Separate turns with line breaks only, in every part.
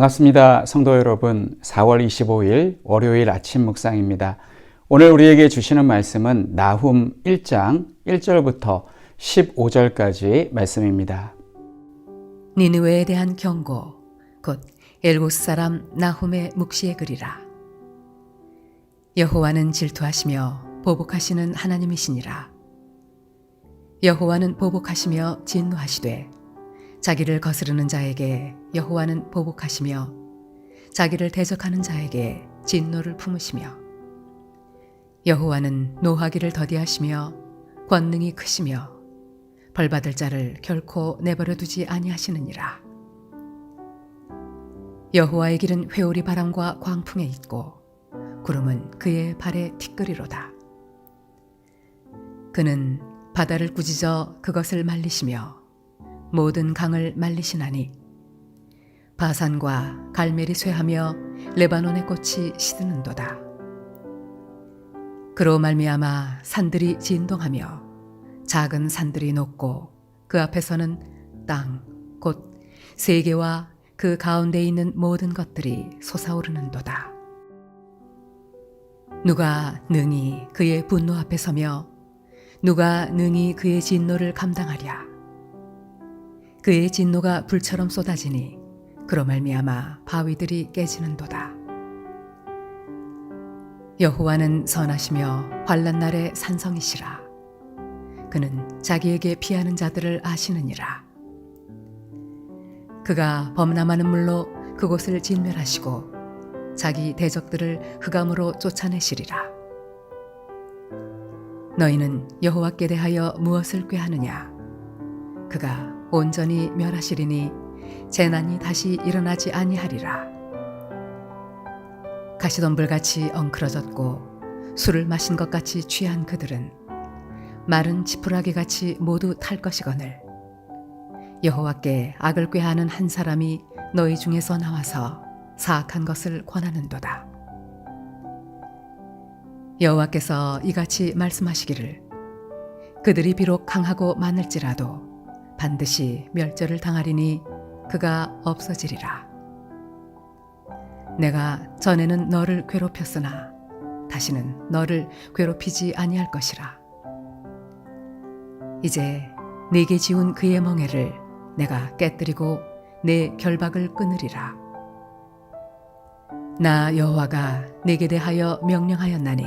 반갑습니다. 성도 여러분. 4월 25일 월요일 아침 묵상입니다. 오늘 우리에게 주시는 말씀은 나훔 1장 1절부터 15절까지 말씀입니다.
니느웨에 대한 경고 곧 엘고스 사람 나훔의 묵시의 글이라 여호와는 질투하시며 보복하시는 하나님이시니라 여호와는 보복하시며 진노하시되 자기를 거스르는 자에게 여호와는 보복하시며 자기를 대적하는 자에게 진노를 품으시며 여호와는 노하기를 더디하시며 권능이 크시며 벌받을 자를 결코 내버려 두지 아니하시느니라. 여호와의 길은 회오리 바람과 광풍에 있고 구름은 그의 발에 티끌이로다. 그는 바다를 꾸짖어 그것을 말리시며 모든 강을 말리시나니 바산과 갈멜이 쇠하며 레바논의 꽃이 시드는도다. 그로 말미암아 산들이 진동하며 작은 산들이 녹고 그 앞에서는 땅 곧 세계와 그 가운데 있는 모든 것들이 솟아오르는도다. 누가 능히 그의 분노 앞에 서며 누가 능히 그의 진노를 감당하랴. 그의 진노가 불처럼 쏟아지니 그로 말미암아 바위들이 깨지는도다. 여호와는 선하시며 환란 날에 산성이시라. 그는 자기에게 피하는 자들을 아시느니라. 그가 범람하는 물로 그곳을 진멸하시고 자기 대적들을 흑암으로 쫓아내시리라. 너희는 여호와께 대하여 무엇을 꾀하느냐? 그가 온전히 멸하시리니 재난이 다시 일어나지 아니하리라. 가시덤불같이 엉클어졌고 술을 마신 것 같이 취한 그들은 마른 지푸라기 같이 모두 탈 것이거늘 여호와께 악을 꾀하는 한 사람이 너희 중에서 나와서 사악한 것을 권하는도다. 여호와께서 이같이 말씀하시기를 그들이 비록 강하고 많을지라도 반드시 멸절을 당하리니 그가 없어지리라. 내가 전에는 너를 괴롭혔으나 다시는 너를 괴롭히지 아니할 것이라. 이제 네게 지운 그의 멍에를 내가 깨뜨리고 내 결박을 끊으리라. 나 여호와가 내게 대하여 명령하였나니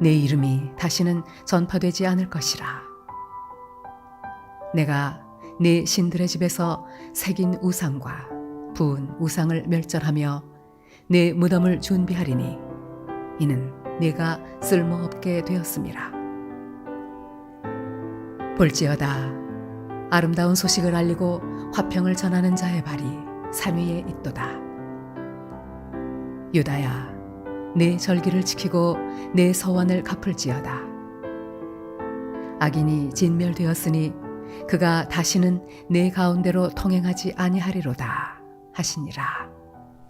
내 이름이 다시는 전파되지 않을 것이라. 내가 네 신들의 집에서 새긴 우상과 부은 우상을 멸절하며 내 무덤을 준비하리니 이는 네가 쓸모없게 되었음이라. 볼지어다 아름다운 소식을 알리고 화평을 전하는 자의 발이 산 위에 있도다. 유다야 내 절기를 지키고 내 서원을 갚을지어다. 악인이 진멸되었으니 그가 다시는 내 가운데로 통행하지 아니하리로다 하시니라.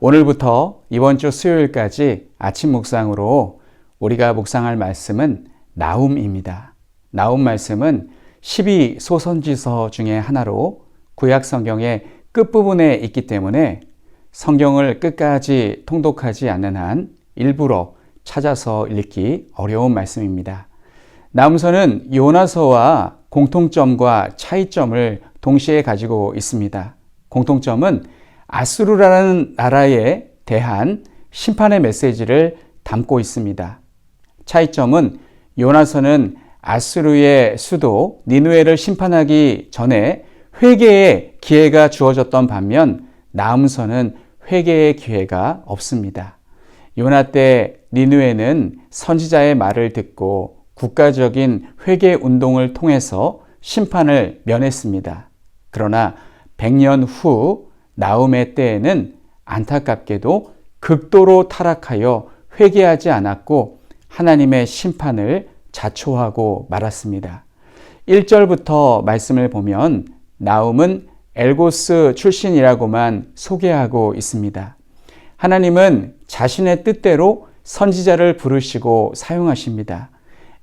오늘부터 이번 주 수요일까지 아침 묵상으로 우리가 묵상할 말씀은 나움입니다. 나움 말씀은 12 소선지서 중에 하나로 구약 성경의 끝부분에 있기 때문에 성경을 끝까지 통독하지 않는 한 일부러 찾아서 읽기 어려운 말씀입니다. 나움서는 요나서와 공통점과 차이점을 동시에 가지고 있습니다. 공통점은 아수르라는 나라에 대한 심판의 메시지를 담고 있습니다. 차이점은 요나서는 아수르의 수도 니누에를 심판하기 전에 회개의 기회가 주어졌던 반면 나음서는 회개의 기회가 없습니다. 요나 때 니누에는 선지자의 말을 듣고 국가적인 회개 운동을 통해서 심판을 면했습니다. 그러나 100년 후 나움의 때에는 안타깝게도 극도로 타락하여 회개하지 않았고 하나님의 심판을 자초하고 말았습니다. 1절부터 말씀을 보면 나움은 엘고스 출신이라고만 소개하고 있습니다. 하나님은 자신의 뜻대로 선지자를 부르시고 사용하십니다.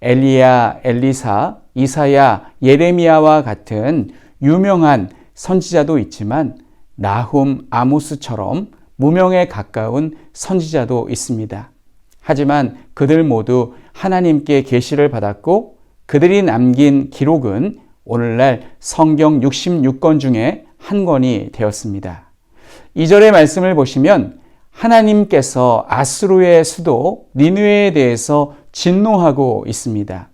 엘리야, 엘리사, 이사야, 예레미야와 같은 유명한 선지자도 있지만 나훔, 아모스처럼 무명에 가까운 선지자도 있습니다. 하지만 그들 모두 하나님께 계시를 받았고 그들이 남긴 기록은 오늘날 성경 66권 중에 한 권이 되었습니다. 2절의 말씀을 보시면 하나님께서 아스루의 수도 니누에 대해서 진노하고 있습니다.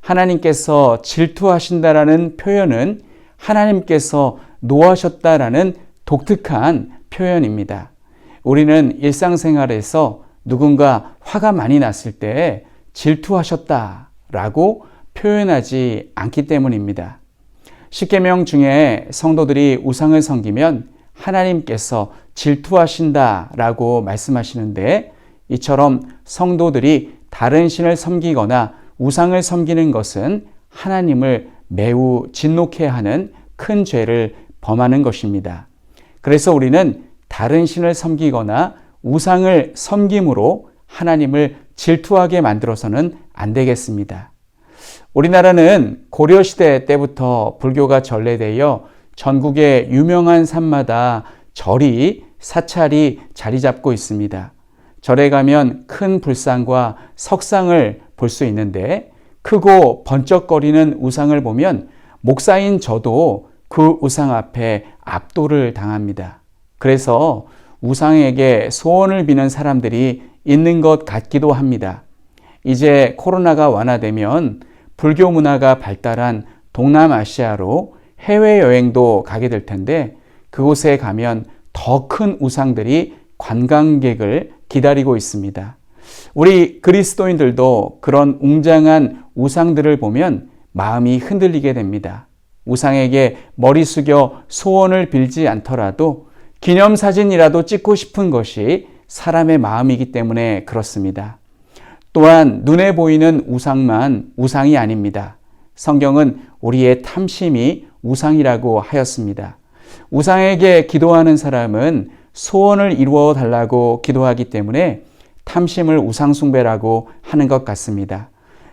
하나님께서 질투하신다라는 표현은 하나님께서 노하셨다라는 독특한 표현입니다. 우리는 일상생활에서 누군가 화가 많이 났을 때 질투하셨다라고 표현하지 않기 때문입니다. 십계명 중에 성도들이 우상을 섬기면 하나님께서 질투하신다라고 말씀하시는데 이처럼 성도들이 다른 신을 섬기거나 우상을 섬기는 것은 하나님을 매우 진노케 하는 큰 죄를 범하는 것입니다. 그래서 우리는 다른 신을 섬기거나 우상을 섬김으로 하나님을 질투하게 만들어서는 안 되겠습니다. 우리나라는 고려시대 때부터 불교가 전래되어 전국의 유명한 산마다 절이 사찰이 자리 잡고 있습니다. 절에 가면 큰 불상과 석상을 볼 수 있는데 크고 번쩍거리는 우상을 보면 목사인 저도 그 우상 앞에 압도를 당합니다. 그래서 우상에게 소원을 비는 사람들이 있는 것 같기도 합니다. 이제 코로나가 완화되면 불교 문화가 발달한 동남아시아로 해외여행도 가게 될 텐데 그곳에 가면 더 큰 우상들이 관광객을 기다리고 있습니다. 우리 그리스도인들도 그런 웅장한 우상들을 보면 마음이 흔들리게 됩니다. 우상에게 머리 숙여 소원을 빌지 않더라도 기념사진이라도 찍고 싶은 것이 사람의 마음이기 때문에 그렇습니다. 또한 눈에 보이는 우상만 우상이 아닙니다. 성경은 우리의 탐심이 우상이라고 하였습니다. 우상에게 기도하는 사람은 소원을 이루어 달라고 기도하기 때문에 탐심을 우상숭배라고 하는 것 같습니다.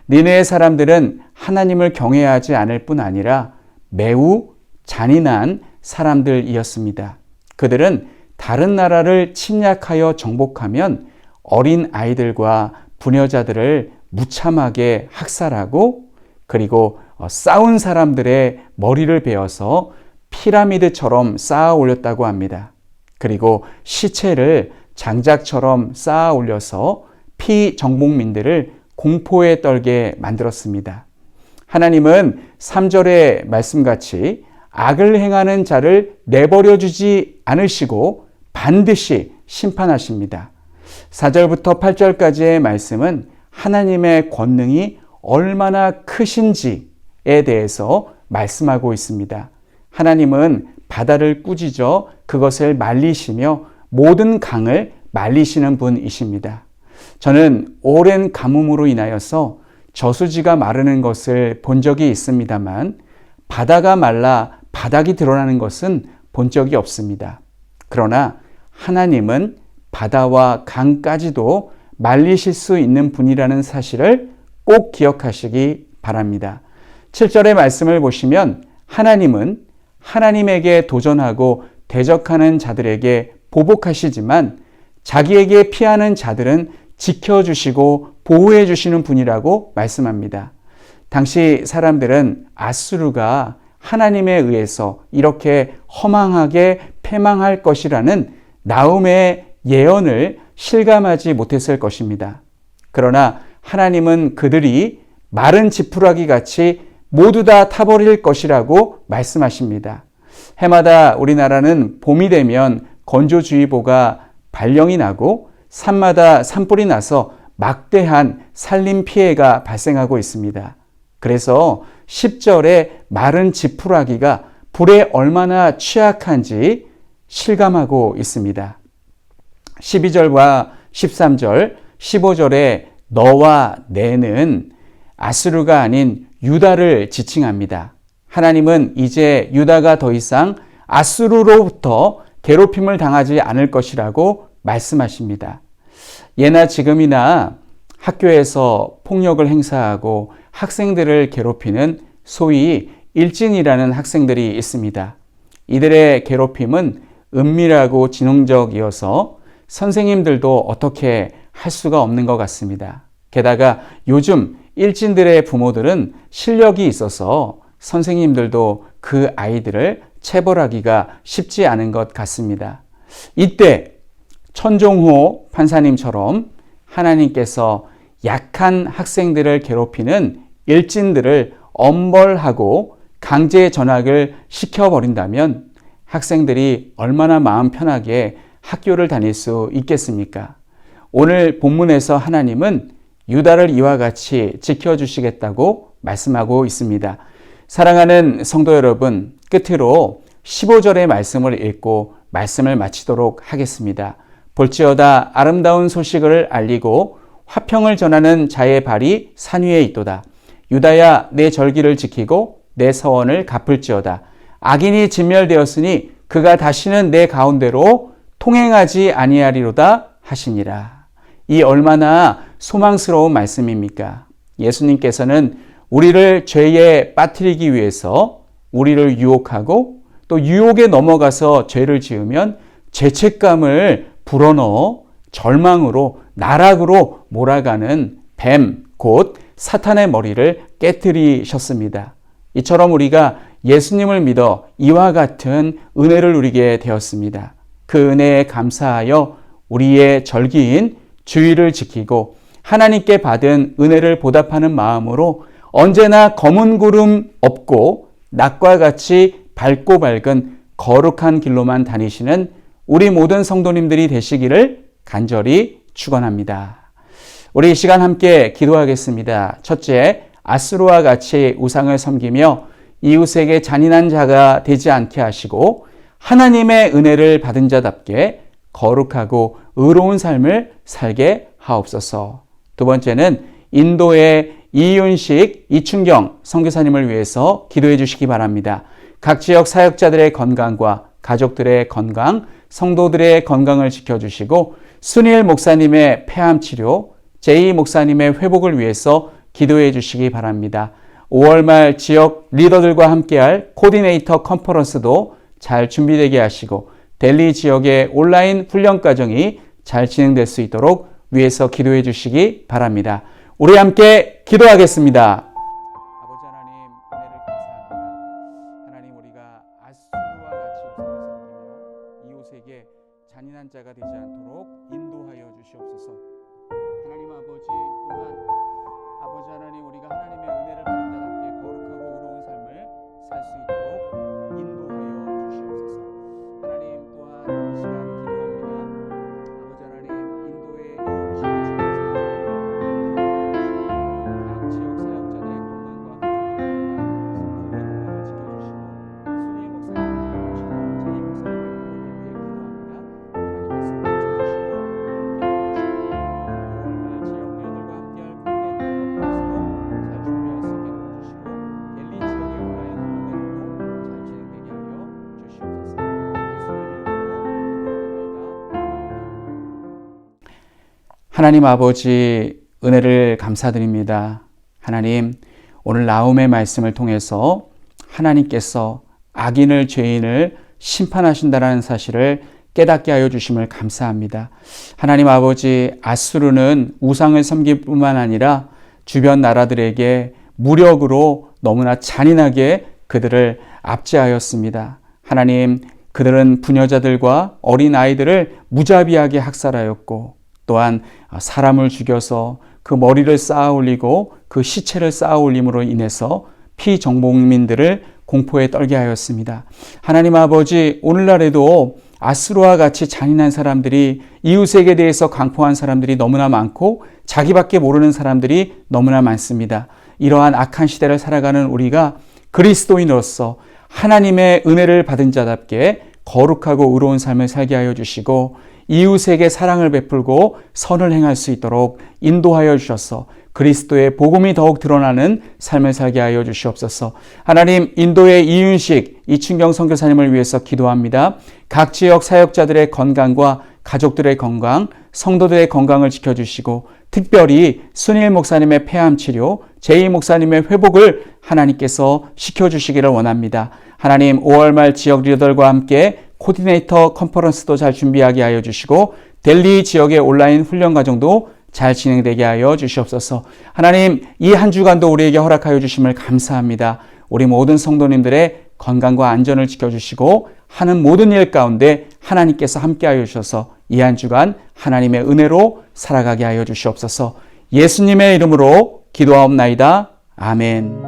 니네의 사람들은 하나님을 경외하지 않을 뿐 아니라 매우 잔인한 사람들이었습니다. 그들은 다른 나라를 침략하여 정복하면 어린 아이들과 부녀자들을 무참하게 학살하고 그리고 싸운 사람들의 머리를 베어서 피라미드처럼 쌓아 올렸다고 합니다. 그리고 시체를 장작처럼 쌓아 올려서 피정복민들을 공포에 떨게 만들었습니다. 하나님은 3절의 말씀같이 악을 행하는 자를 내버려 주지 않으시고 반드시 심판하십니다. 4절부터 8절까지의 말씀은 하나님의 권능이 얼마나 크신지에 대해서 말씀하고 있습니다. 하나님은 바다를 꾸짖어 그것을 말리시며 모든 강을 말리시는 분이십니다. 저는 오랜 가뭄으로 인하여서 저수지가 마르는 것을 본 적이 있습니다만 바다가 말라 바닥이 드러나는 것은 본 적이 없습니다. 그러나 하나님은 바다와 강까지도 말리실 수 있는 분이라는 사실을 꼭 기억하시기 바랍니다. 7절의 말씀을 보시면 하나님은 하나님에게 도전하고 대적하는 자들에게 보복하시지만 자기에게 피하는 자들은 지켜주시고 보호해 주시는 분이라고 말씀합니다. 당시 사람들은 아수르가 하나님에 의해서 이렇게 허망하게 패망할 것이라는 나움의 예언을 실감하지 못했을 것입니다. 그러나 하나님은 그들이 마른 지푸라기 같이 모두 다 타버릴 것이라고 말씀하십니다. 해마다 우리나라는 봄이 되면 건조주의보가 발령이 나고 산마다 산불이 나서 막대한 산림 피해가 발생하고 있습니다. 그래서 10절에 마른 지푸라기가 불에 얼마나 취약한지 실감하고 있습니다. 12절과 13절, 15절에 너와 내는 아스루가 아닌 유다를 지칭합니다. 하나님은 이제 유다가 더 이상 아스루로부터 괴롭힘을 당하지 않을 것이라고 말씀하십니다. 예나 지금이나 학교에서 폭력을 행사하고 학생들을 괴롭히는 소위 일진이라는 학생들이 있습니다. 이들의 괴롭힘은 은밀하고 지능적이어서 선생님들도 어떻게 할 수가 없는 것 같습니다. 게다가 요즘 일진들의 부모들은 실력이 있어서 선생님들도 그 아이들을 체벌하기가 쉽지 않은 것 같습니다. 이때 천종호 판사님처럼 하나님께서 약한 학생들을 괴롭히는 일진들을 엄벌하고 강제 전학을 시켜버린다면 학생들이 얼마나 마음 편하게 학교를 다닐 수 있겠습니까? 오늘 본문에서 하나님은 유다를 이와 같이 지켜주시겠다고 말씀하고 있습니다. 사랑하는 성도 여러분, 끝으로 15절의 말씀을 읽고 말씀을 마치도록 하겠습니다. 볼지어다 아름다운 소식을 알리고 화평을 전하는 자의 발이 산 위에 있도다. 유다야 내 절기를 지키고 내 서원을 갚을지어다. 악인이 진멸되었으니 그가 다시는 내 가운데로 통행하지 아니하리로다 하시니라. 이 얼마나 소망스러운 말씀입니까? 예수님께서는 우리를 죄에 빠뜨리기 위해서 우리를 유혹하고 또 유혹에 넘어가서 죄를 지으면 죄책감을 불어넣어 절망으로 나락으로 몰아가는 뱀, 곧 사탄의 머리를 깨뜨리셨습니다. 이처럼 우리가 예수님을 믿어 이와 같은 은혜를 누리게 되었습니다. 그 은혜에 감사하여 우리의 절기인 주의를 지키고 하나님께 받은 은혜를 보답하는 마음으로 언제나 검은 구름 없고 낮과 같이 밝고 밝은 거룩한 길로만 다니시는 우리 모든 성도님들이 되시기를 간절히 축원합니다. 우리 이 시간 함께 기도하겠습니다. 첫째, 아스루와 같이 우상을 섬기며 이웃에게 잔인한 자가 되지 않게 하시고 하나님의 은혜를 받은 자답게 거룩하고 의로운 삶을 살게 하옵소서. 두 번째는 인도의 이윤식, 이춘경 선교사님을 위해서 기도해 주시기 바랍니다. 각 지역 사역자들의 건강과 가족들의 건강, 성도들의 건강을 지켜주시고 순일 목사님의 폐암 치료, 제이 목사님의 회복을 위해서 기도해 주시기 바랍니다. 5월 말 지역 리더들과 함께할 코디네이터 컨퍼런스도 잘 준비되게 하시고 델리 지역의 온라인 훈련 과정이 잘 진행될 수 있도록 위해서 기도해 주시기 바랍니다. 우리 함께 기도하겠습니다. 아버지 하나님 은혜를 감사합니다. 하나님 우리가 아수르와 같이 우상을 섬기며 이웃에게 잔인한 자가 되지 않도록 인도하여 주시옵소서. 하나님 아버지 또한 아버지 하나님 우리가 하나님의 은혜를 받은 자답게 거룩하고 의로운 삶을 살 수 있도록 하나님 아버지 은혜를 감사드립니다. 하나님 오늘 나움의 말씀을 통해서 하나님께서 악인을 죄인을 심판하신다라는 사실을 깨닫게 하여 주심을 감사합니다. 하나님 아버지 아수르는 우상을 섬길 뿐만 아니라 주변 나라들에게 무력으로 너무나 잔인하게 그들을 압제하였습니다. 하나님 그들은 부녀자들과 어린 아이들을 무자비하게 학살하였고 또한 사람을 죽여서 그 머리를 쌓아 올리고 그 시체를 쌓아 올림으로 인해서 피정복민들을 공포에 떨게 하였습니다. 하나님 아버지 오늘날에도 아스로와 같이 잔인한 사람들이 이웃에게 대해서 강포한 사람들이 너무나 많고 자기밖에 모르는 사람들이 너무나 많습니다. 이러한 악한 시대를 살아가는 우리가 그리스도인으로서 하나님의 은혜를 받은 자답게 거룩하고 의로운 삶을 살게 하여 주시고 이웃에게 사랑을 베풀고 선을 행할 수 있도록 인도하여 주셔서 그리스도의 복음이 더욱 드러나는 삶을 살게 하여 주시옵소서. 하나님 인도의 이윤식 이춘경 선교사님을 위해서 기도합니다. 각 지역 사역자들의 건강과 가족들의 건강, 성도들의 건강을 지켜주시고 특별히 순일 목사님의 폐암 치료, 제이 목사님의 회복을 하나님께서 시켜주시기를 원합니다. 하나님 5월 말 지역 리더들과 함께 코디네이터 컨퍼런스도 잘 준비하게 하여 주시고 델리 지역의 온라인 훈련 과정도 잘 진행되게 하여 주시옵소서. 하나님, 이 한 주간도 우리에게 허락하여 주심을 감사합니다. 우리 모든 성도님들의 건강과 안전을 지켜주시고 하는 모든 일 가운데 하나님께서 함께하여 주셔서 이 한 주간 하나님의 은혜로 살아가게 하여 주시옵소서. 예수님의 이름으로 기도하옵나이다. 아멘.